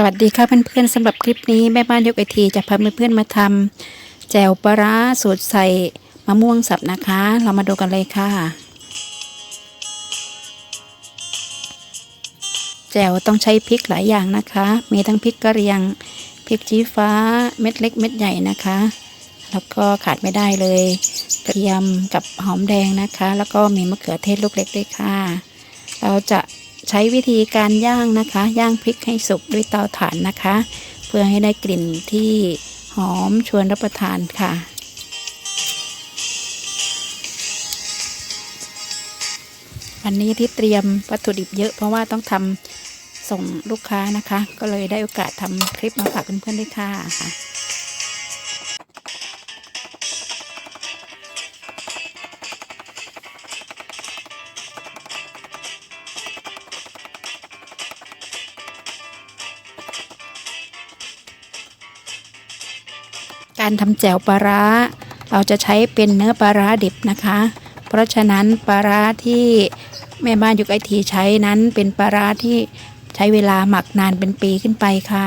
สวัสดีค่ะเพื่อนๆสำหรับคลิปนี้แม่บ้านยกไอทีจะพาเพื่อนๆมาทำแจ่วปลาร้าสูตรใส่มะม่วงสับนะคะ เรามาดูกันเลยค่ะ แจ่วต้องใช้พริกหลายอย่างนะคะ มีทั้งพริกกระเรียงพริกชี้ฟ้าเม็ดเล็กเม็ดใหญ่นะคะ แล้วก็ขาดไม่ได้เลย กระเทียมกับหอมแดงนะคะ แล้วก็มีมะเขือเทศลูกเล็กด้วยค่ะ เราจะ ใช้วิธีการย่างนะคะ ย่างพริกให้สุกด้วยเตาถ่านนะคะ เพื่อให้ได้กลิ่นที่หอมชวนรับประทานค่ะวันนี้ที่เตรียมวัตถุดิบเยอะเพราะว่าต้องทำส่งลูกค้านะคะ ก็เลยได้โอกาสทำคลิปมาฝากเพื่อนๆด้วยค่ะ การทำแจ่วปลาร้า เราจะใช้เป็นเนื้อปลาร้าดิบนะคะ เพราะฉะนั้นปลาร้าที่แม่บ้านยุกไอทีใช้นั้นเป็นปลาร้าที่ใช้เวลาหมักนานเป็นปีขึ้นไปค่ะ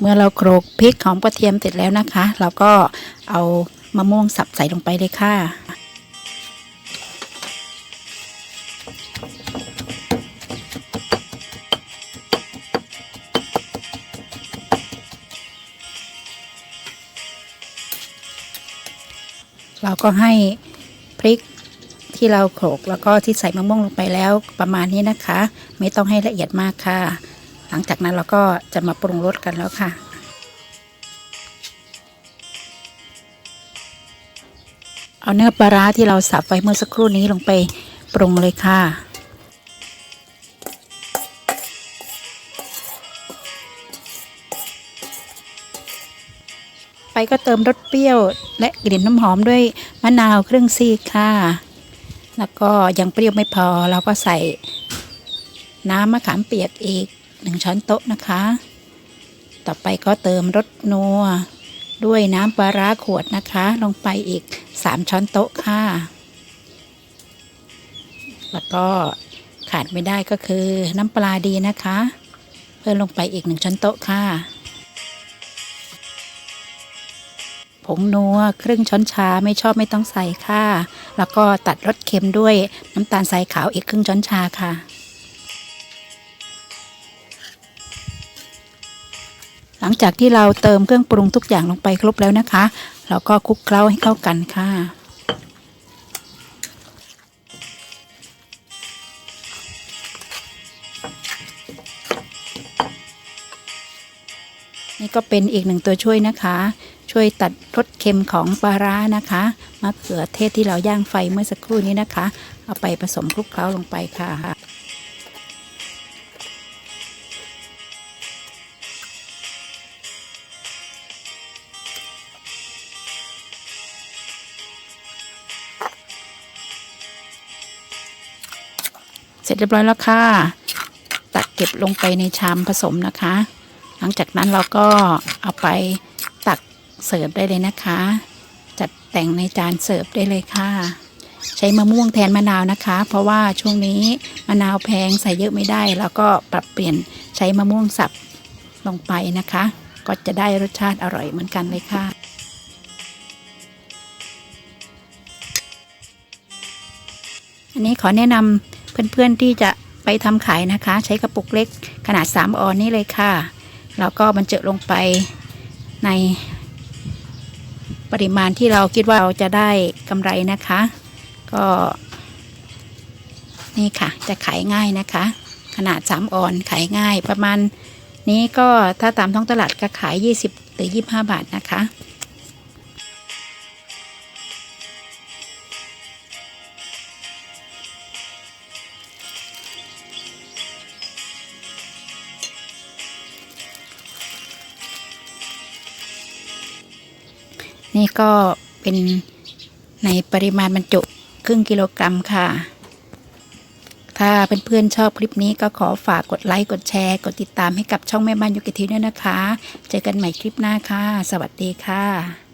เมื่อเราโขลกพริกหอมกระเทียมเสร็จแล้วนะคะ เราก็เอามะม่วงสับใส่ลงไปเลยค่ะ เราก็ให้พริกที่เราโขลกแล้วก็ที่ใส่มะม่วงลงไปแล้วประมาณนี้นะคะ ไม่ต้องให้ละเอียดมากค่ะ หลังจากนั้นเราก็จะมาปรุงรสกันแล้วค่ะ เอาเนื้อปลาร้าที่เราสับไว้เมื่อสักครู่นี้ลงไปปรุงเลยค่ะ ไปก็เติมรสเปรี้ยว และกลิ่นน้ำหอมด้วยมะนาวครึ่งซีกค่ะ แล้วก็ยังเปรี้ยวไม่พอเราก็ใส่น้ำมะขามเปียกอีกหนึ่งช้อนโต๊ะนะคะ ต่อไปก็เติมรสนัวด้วยน้ำปลาร้าขวดนะคะ ลงไปอีกสามช้อนโต๊ะค่ะ แล้วก็ขาดไม่ได้ก็คือน้ำปลาดีนะคะ เพิ่มลงไปอีกหนึ่งช้อนโต๊ะค่ะ ผงนัวครึ่งช้อนชาไม่ชอบไม่ต้องใส่ค่ะ แล้วก็ตัดรสเค็มด้วยน้ำตาลทรายขาวอีกครึ่งช้อนชาค่ะหลังจากที่เราเติมเครื่องปรุงทุกอย่างลงไปครบแล้วนะคะ เราก็คลุกเคล้าให้เข้ากันค่ะ นี่ก็เป็นอีกหนึ่งตัวช่วยนะคะ ช่วยตัดรสเค็มของปลาร้านะคะมะเขือเทศที่เราย่างไฟเมื่อสักครู่นี้นะคะ เอาไปผสมคลุกเคล้าลงไปค่ะเสร็จเรียบร้อยแล้วค่ะ ตักเก็บลงไปในชามผสมนะคะ หลังจากนั้นเราก็เอาไป เสิร์ฟได้เลยนะคะ จัดแต่งในจานเสิร์ฟได้เลยค่ะ ใช้มะม่วงแทนมะนาวนะคะ เพราะว่าช่วงนี้มะนาวแพงใส่เยอะไม่ได้ แล้วก็ปรับเปลี่ยนใช้มะม่วงสับลงไปนะคะ ก็จะได้รสชาติอร่อยเหมือนกันเลยค่ะอันนี้ขอแนะนำเพื่อนๆที่จะไปทำขายนะคะ ใช้กระปุกเล็กขนาด 3 ออนนี่เลยค่ะ แล้วก็บรรจุลงไปใน ปริมาณที่เราคิดว่าเราจะได้กำไรนะคะ ก็นี่ค่ะ จะขายง่ายนะคะ ขนาด 3 ออนขายง่ายประมาณนี้ก็ถ้าตามท้องตลาดก็ขาย 20 หรือ 25 บาทนะคะ นี่ก็เป็นในปริมาณบรรจุครึ่งกิโลกรัมค่ะ ถ้าเพื่อนๆชอบคลิปนี้ก็ขอฝากกดไลค์ กดแชร์ กดติดตามให้กับช่องแม่บ้านยุกิทีด้วยนะคะ เจอกันใหม่คลิปหน้าค่ะ สวัสดีค่ะ